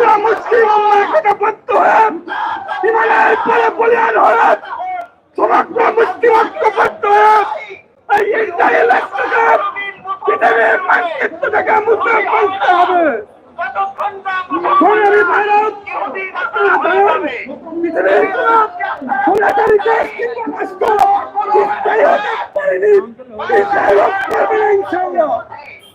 সমগ্র মুসলিম একতাবদ্ধ হয়ে। ইমানের পরে বলিয়ান হয়ে সমগ্র মুসলিম ঐক্যবদ্ধ হয়ে। এই ইসরায়েল রাষ্ট্রকে পৃথিবীর মানচিত্র থেকে মুছে ফেলতে হবে। সোনালী ভারত, পৃথিবীর সোনাচারী দেশ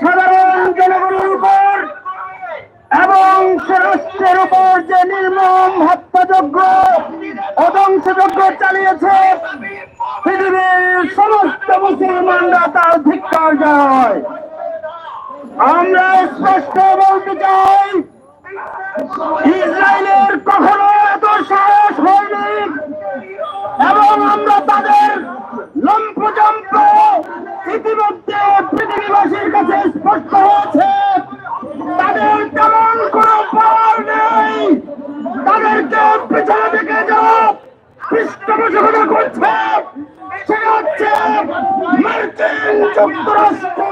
সাধারণ জনগণের এবং সে উপর যে নির্মম হত্যাযজ্ঞ অধ্বংসযজ্ঞ চালিয়েছে, পৃথিবীর সমস্ত মুসলমানরা তার ধিক্কার যায় আমরা স্পষ্ট বলতে চাই ইসরায়েলের কখনো এত সাহস হয়নি এবং আমরা তাদের লম্পজম্প ইতিমধ্যে পৃথিবীবাসীর কাছে স্পষ্ট হয়েছে তাদের তেমন কোনো পাওয়ার নেই তাদেরকে পিছনে থেকে যাও পৃষ্ঠপোষকতা করছে সেটা হচ্ছে মার্কিন যুক্তরাষ্ট্র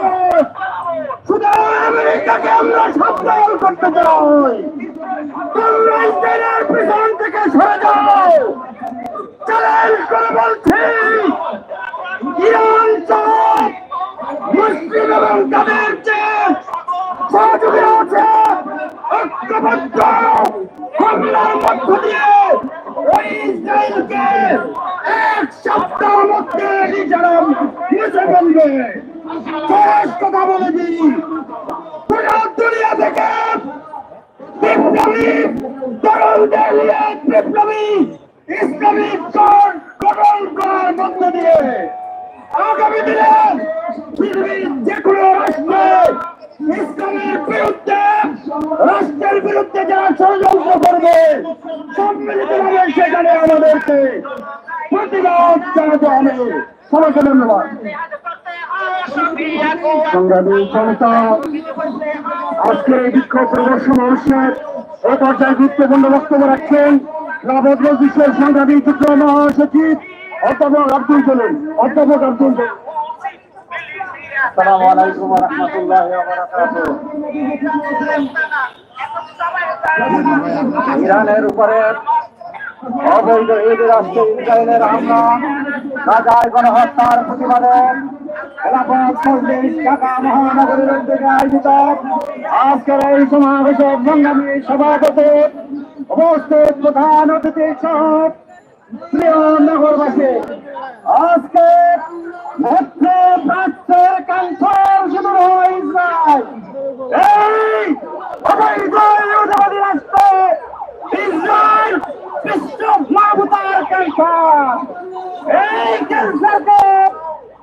শুধু আমেরিকাকে আমরা সাবধান করতে চাই তোমরা ইসরায়েলের পিছন থেকে সরে যাও চ্যালেঞ্জ করে বলছি ইরান সহ মুসলিম এবং তাদের যে সহযোগী আছে ঐক্যবদ্ধ হামলার মধ্য দিয়ে ওই ইসরায়েলকে এক সপ্তাহের মধ্যে নিজেরা মুছে ফেলবে সহজ কথা বলে দিই পুরো দুনিয়া থেকে বিপ্লবী নিয়ে বিপ্লবী ইসলামিক কোড গঠন করার মধ্য দিয়ে আগামী দিনে পৃথিবীর যে কোনো ইসলামের বিরুদ্ধে, রাষ্ট্রের বিরুদ্ধে যারা ষড়যন্ত্র করবে, সম্মিলিতভাবে সেখানে আমাদেরকে প্রতিবাদ জানাতে হবে। সবাইকে ধন্যবাদ। সংগ্রামী জনতা, আজকের এই বিক্ষোভ প্রদর্শন অনুষ্ঠানের পর্যায়ে গুরুত্বপূর্ণ বক্তব্য রাখছেন বিশ্বের সংগ্রামী যুগ্ম মহাসচিব অধ্যাপক আব্দুল জলিল। অধ্যাপক আব্দুল ইরানের উপরে অবৈধ ইসরায়েলের হামলা গণহত্যার প্রতিবাদে খেলাফত মজলিস ঢাকা মহানগরীর উদ্যোগে আয়োজিত আজকের এই সমাবেশের সংগ্রামী সভাপতি উপস্থিত প্রধান অতিথি সহ প্রিয় নগরবাসী। আজকে মধ্য প্রাচ্যের ক্যান্সার শুরু হয় ইসরায়েল। এই অবৈধ রাষ্ট্র ইসরায়েল বিশ্ব মানবতার ক্যান্সার এই ক্যান্সারকে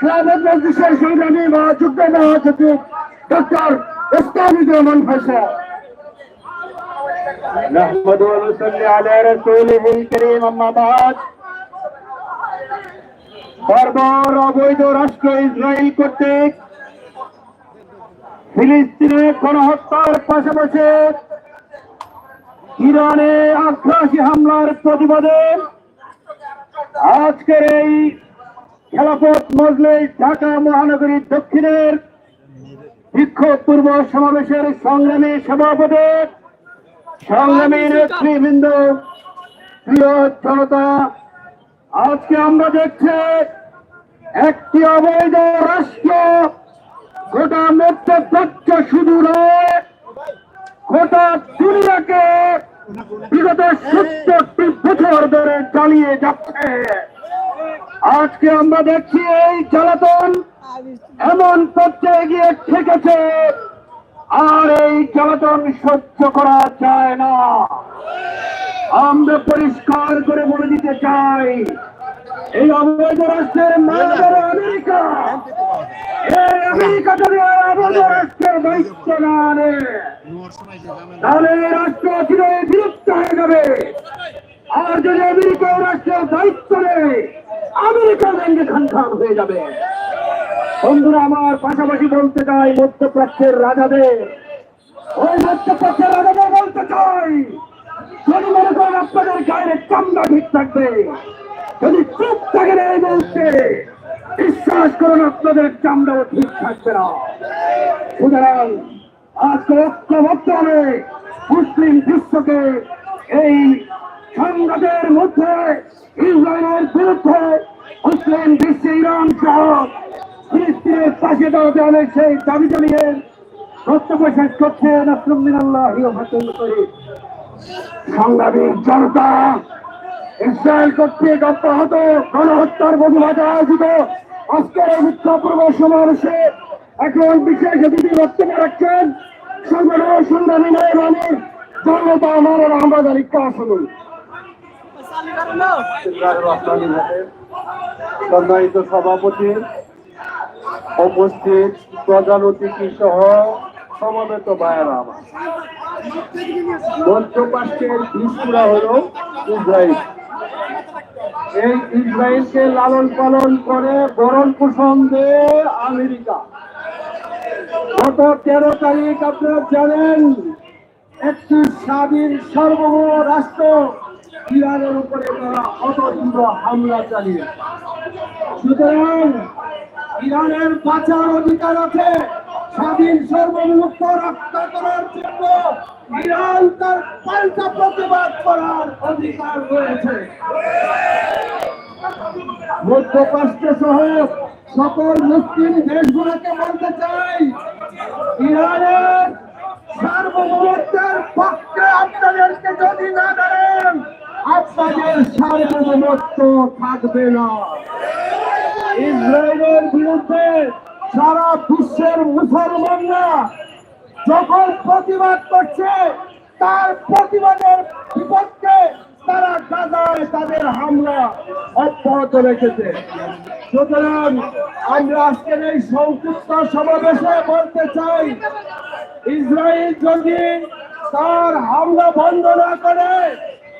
ক্লাবের মজলিসের সংগ্রামী মহাযুদ্ধ মহাসচিব ডক্টর ইসলামুর রহমান ফয়সাল نحمد ونصلي على رسوله الكريم أما بعد বারবার অবৈধ রাষ্ট্র ইসরায়েল কর্তৃক ফিলিস্তিনে গণহত্যার পাশাপাশি ইরানে আগ্রাসী হামলার প্রতিবাদে আজকের এই খেলাফত মজলিস ঢাকা মহানগরীর দক্ষিণের বিক্ষোভ পূর্ব সমাবেশের সংগ্রামী সভাপতি, সংগ্রামী নেতৃবৃন্দ, প্রিয় জনতা, আজকে আমরা দেখছি একটি অবৈধ রাষ্ট্র। গোটা মধ্যপ্রাচ্য শুধু গোটা দুনিয়াকে বিগত সত্তরটি বছর ধরে চালিয়ে যাচ্ছে। আজকে আমরা দেখছি এই জ্বালাতন এমন পর্যায়ে গিয়ে ঠেকেছে, আর এই জ্বালাতন সহ্য করা যায় না। আমরা পরিষ্কার করে বলে দিতে চাই, এই অবৈধ রাষ্ট্রের আমেরিকা, এই আমেরিকা যদি রাষ্ট্রের দায়িত্ব না নেয় তাহলে রাষ্ট্র বিলুপ্ত হয়ে যাবে। আর যদি আমেরিকা রাষ্ট্রের দায়িত্ব নেয় আমেরিকা ভেঙে খান খান হয়ে যাবে। বন্ধুরা, আমার পাশাপাশি বলতে চাই, মধ্যপ্রাচ্যের রাজাদের। ওই মধ্যপ্রাচ্যের রাজাদের বলতে চাই, যদি মনে করেন আপনাদের গায়ের চামড়া ঠিক থাকবে, যদি চুপ থাকেন এই বলতে বিশ্বাস করুন, আপনাদের চামড়াও ঠিক থাকবে না। সুতরাং, আজকে ঐক্যবদ্ধ হবে মুসলিম বিশ্বকে এই সংঘাতের মধ্যে ইসরায়েলের বিরুদ্ধে মুসলিম বিশ্বে ইরান সহ ফিলিস্তিনের পাশে দাঁড়াতে হবে সেই দাবি জানিয়ে বক্তব্য শেষ করছে করে সংগ্রামী জনতা, ইসরায়েল কর্তৃক অব্যাহত গণহত্যার প্রতিবাদে আয়োজিত আজকের এই বিক্ষোভপূর্ব সমাবেশে এখন বিশেষ অতিথি বক্তব্য রাখছেন সংগঠন সংগ্রামী নয়মানি জনতা আমার আহমদ আলী কাসনুল সম্মানিত সভাপতি, উপস্থিত প্রধান অতিথি সহ সমাবেত ভাইয়েরা আমার। হল ইসরায়েল। এই ইসরায়েলকে লালন পালন করে বরণ পোষণ আমেরিকা। গত তেরো তারিখ আপনারা জানেন, একটি স্বাধীন সার্বভৌম রাষ্ট্র ইরানের উপরে তারা অততীব্র হামলা চালিয়ে। সুতরাং ইরানের বাঁচার অধিকার আছে। স্বাধীন সর্বমুক্ত রক্ষা করার জন্য ইরান তার পাল্টা প্রতিবাদ করার অধিকার রয়েছে। মধ্যপ্রাচ্য সহ সকল মুসলিম দেশগুলোকে বলতে চাই, ইরানের সার্বভৌমত্বের পক্ষে আপনাদেরকে যদি না দাঁড়ান আপনাদের সার্বভৌমত্ব থাকবে না। ইসরায়েলের বিরুদ্ধে সারা বিশ্বের মুসলমানরা যখন প্রতিবাদ করছে, তার প্রতিবাদের বিপক্ষে তারা গাজায় তাদের হামলা অব্যাহত রেখেছে। সুতরাং আমরা আজকের এই সংক্ষিপ্ত সমাবেশে বলতে চাই, ইসরায়েল যদি তার হামলা বন্ধ না করে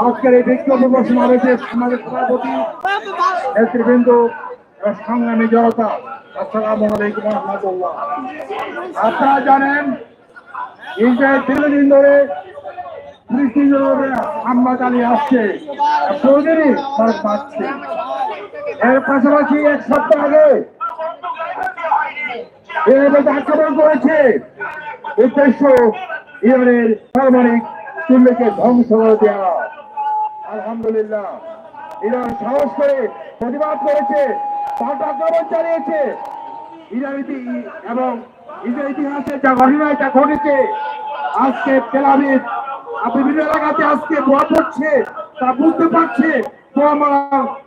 আজকের এই বিক্ষোভ সমাবেশে আমাদের সভাপতি, নেতৃবৃন্দ, সংগ্রামী জনতা, আসসালামু আলাইকুম রহমতুল্লাহ। আপনারা জানেন ইসরায়েল দীর্ঘদিন ধরে হামলা চালিয়ে আসছে সৌদিরই ভারত পাচ্ছে এর পাশাপাশি এক সপ্তাহ আগে এভাবে আক্রমণ করেছে উদ্দেশ্য ইরানের পারমাণবিক চুল্লিকে ধ্বংস করে দেওয়া আলহামদুলিল্লাহ। ইরান সাহস করে প্রতিবাদ করেছে, পাল্টা আক্রমণ চালিয়েছে। ইরান এবং ইসরায়েল ইতিহাসে যা ঘটনা, যা ঘটেছে, আজকে তেলাবিদ বিভিন্ন এলাকাতে আজকে দোয়া পড়ছে তা বুঝতে পারছে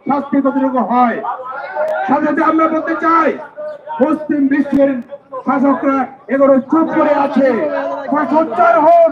শাস্তি কতটুকু হয়। সাথে আমরা বলতে চাই পশ্চিম বিশ্বের শাসকরা এগুলো চুপ করে আছে। সোচ্চার হন।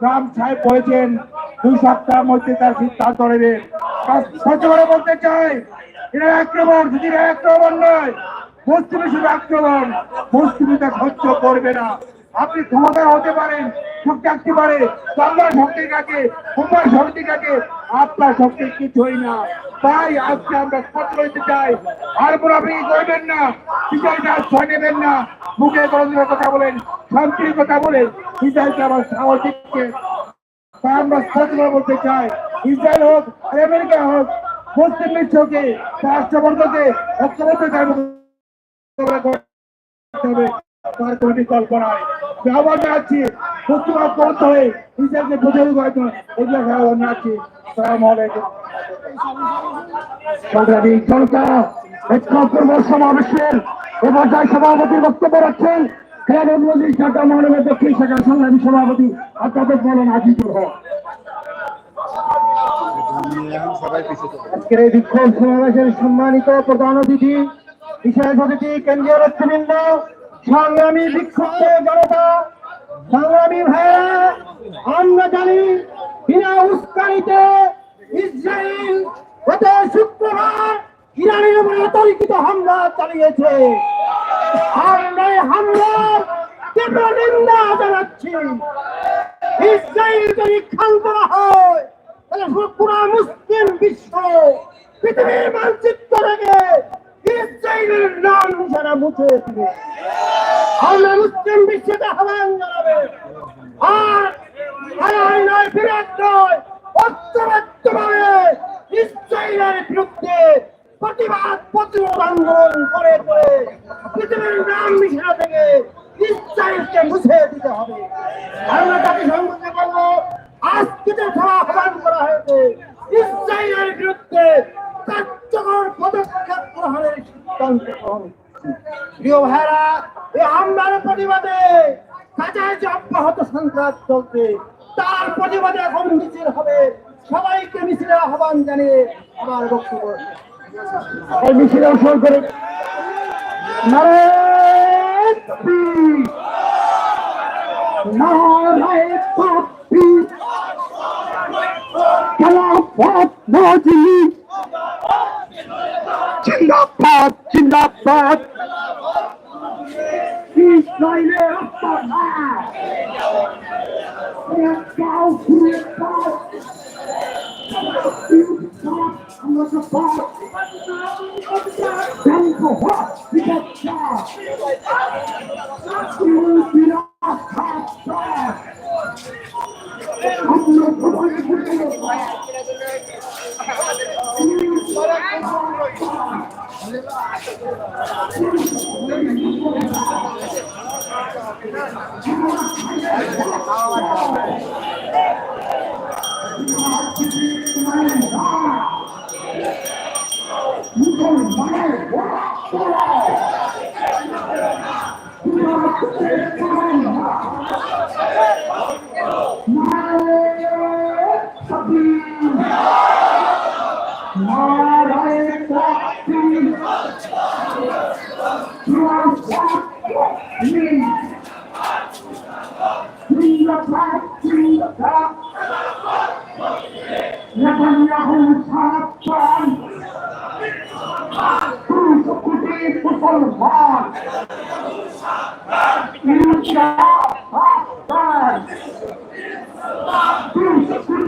ট্রাম্প সাহেব বলেছেন, দুই সপ্তাহের মধ্যে তার সিদ্ধান্ত তার সহ্য করে বলতে চাই, এরা আক্রমণ, যদি আক্রমণ নয় পশ্চিমে শুধু আক্রমণ পশ্চিমীটা সহ্য করবে না। আপনি ক্ষমতা হতে পারেন শক্তি আসতে পারে বাংলার শক্তি কাকে সোমবার শক্তি কাকে আপনার শক্তি কিছুই না। তাই আজকে আমরা স্পষ্ট করতে চাই। আর পর আপনি করবেন না? বিচারটা আশ্রয় নেবেন না। মুখে গণতন্ত্রের কথা বলেন, শান্তির কথা বলেন। বিচারকে আমার সাহস দিচ্ছে। তা আমরা করে বলতে চাই, ইসরায়েল হোক, আমেরিকা হোক, পশ্চিম বিশ্বকে রাষ্ট্রবর্গকে ঐক্যবদ্ধ তার কোনো বিকল্প আহ্বান জানাচ্ছি প্রতিবাদ করতে হয়ে ইসরায়েলকে প্রতিরোধ করার এগুলো সালাম আলাইকুম সমাবেশের সভাপতির বক্তব্য রাখছেন সভাপতি সমাবেশের সম্মানিত প্রধান অতিথি, বিশেষ অতিথি, কেন্দ্রীয় নেতৃবৃন্দ, সংগ্রামী বিক্ষুব্ধ জনতা, সংগ্রামী ভাইয়েরা আমরা জানি বিনা উস্কানিতে ইসরায়েল গত শুক্রবার ইরানের উপরে তরিকিত হামলা চালিয়েছে। আমরা হামলার তীব্র নিন্দা জানাচ্ছি। ইসরায়েল যদি ক্ষান্ত না হয়, তাহলে পুরো মুসলিম বিশ্ব পৃথিবীর মানচিত্র থেকে ইসরায়েলের নাম যারা মুছে দিবে আমরা মুসলিম বিশ্বকে আহ্বান জানাবে আর আয় নয়, বিরাট নয় ঐক্যবদ্ধভাবে ইসরায়েলের প্রতিবাদ, প্রতিরোধ আন্দোলন করে করে দিতে হবে। আমরা সংগঠন করব আজকে যে প্রতিবাদে কাজায় যে অব্যাহত সন্ত্রাস চলছে তার প্রতিবাদে এখন মিছিল হবে। সবাইকে মিছিলে আহ্বান জানিয়ে আমার বক্তব্য এই মিছিলে অংশগ্রহণ করে! খেলাফত জিন্দাবাদ।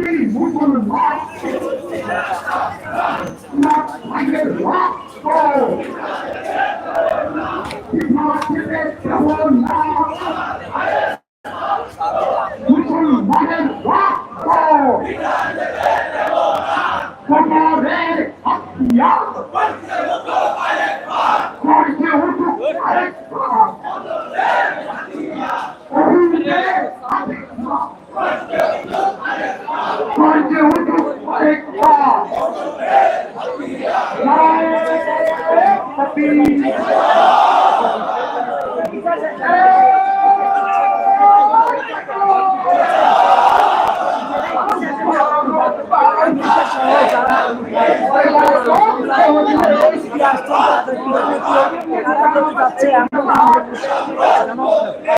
দুশো কোটি মুসলমান না ভাঙে রক্ত বিভাগের কেমন না মুসলমানের